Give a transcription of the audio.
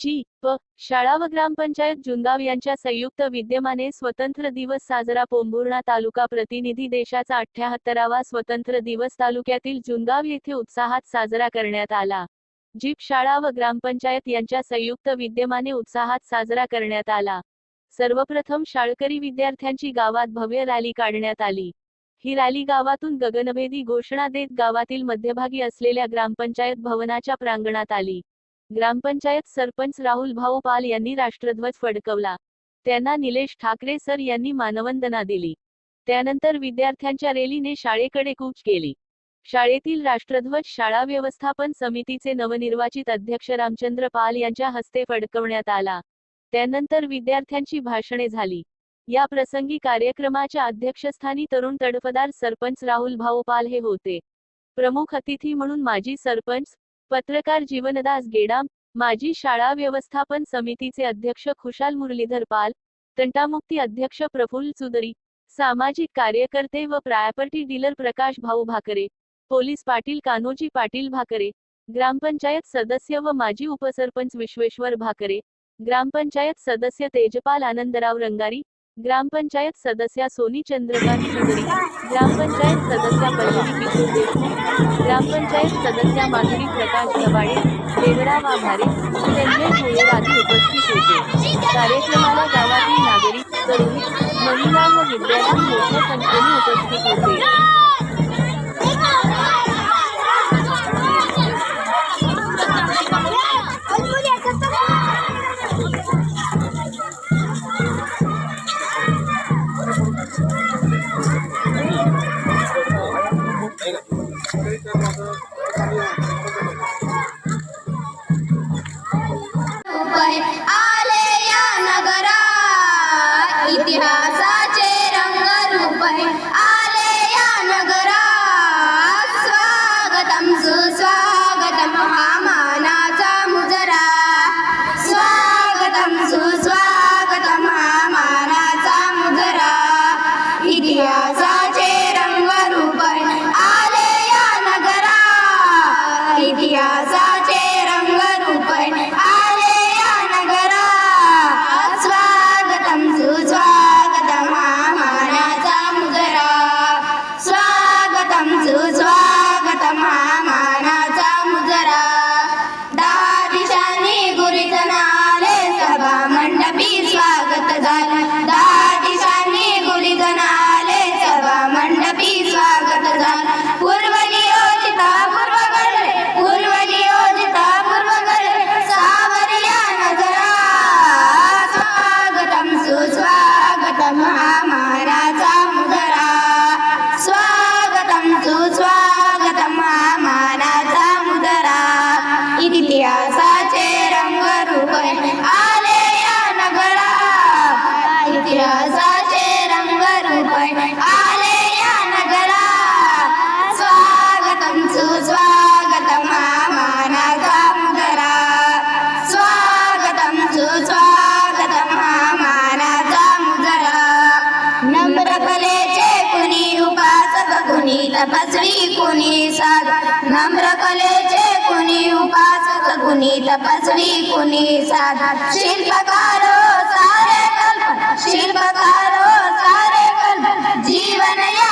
जी प शाळा व ग्रामपंचायत जुनगाव यांच्या संयुक्त विद्यमाने स्वतंत्र दिवस साजरा पोंभुर्णा तालुका प्रतिनिधी देशाचा अठ्याहत्तरावा स्वतंत्र दिवस तालुक्यातील जुनगाव येथे उत्साहात साजरा करण्यात आला. जीप शाळा व ग्रामपंचायत यांच्या संयुक्त विद्यमाने उत्साहात साजरा करण्यात आला. सर्वप्रथम शाळकरी विद्यार्थ्यांची गावात भव्य रॅली काढण्यात आली. ही रॅली गावातून गगनभेदी घोषणा देत गावातील मध्यभागी असलेल्या ग्रामपंचायत भवनाच्या प्रांगणात आली. ग्रामपंचायत सरपंच राहुल भाऊ पाल यांनी राष्ट्रध्वज फडकवला. त्यांना निलेश ठाकरे सर यांनी मानवंदना दिली. त्यानंतर विद्यार्थ्यांच्या रॅलीने शाळेकडे कूच केली. शाळेतील राष्ट्रध्वज शाळा व्यवस्थापन समितीचे नवनिर्वाचित अध्यक्ष रामचंद्र पाल यांच्या हस्ते फडकवण्यात आला. त्यानंतर विद्यार्थ्यांची भाषणे झाली. या प्रसंगी कार्यक्रमाच्या अध्यक्षस्थानी तरुण तडफदार सरपंच राहुल भाऊ पाल हे होते. प्रमुख अतिथी म्हणून माजी सरपंच पत्रकार जीवनदास गेडाम माजी शाळा व्यवस्थापन समितीचे अध्यक्ष खुशाल मुरलीधर पाल तंटामुक्ती अध्यक्ष प्रफुल्ल चुदरी सामाजिक कार्यकर्ते व property dealer Prakash Bhau Bhakare police Patil Kanhoji Patil Bhakare gram panchayat सदस्य व माजी उपसरपंच विश्वेश्वर भाकरे ग्रामपंचायत सदस्य तेजपाल आनंदराव रंगारी ગ્રામ પંચાયત સદસ્યા સોની ચંદ્રકાંત ચૌધરી ગ્રામ પંચાયત સદસ્યા પલ્લવી કિશોર દેશમુખ. ગ્રામ પંચાયત સદસ્યા માધુરી પ્રકાશ લવાડે દેવરામ આભારી સંજય જોયવાદી ઉપસ્થિત હોતે કાર્યક્રમમાં ગાવા इतिहासाचे रंग रूपे आले या नगरा स्वागतम सुस्वागतम हा मानाचा मुजरा स्वागतम सुस्वागतम हा मानाचा मुजरा नम्र कलेचे कुणी उपासक कुणी तपस्वी कुणी साध. नम्र कलेचे कुणी उपासक कुणी तपस्वी कुणी साध. शिल्पकारो शिल्पकारो सारे कल जीवन या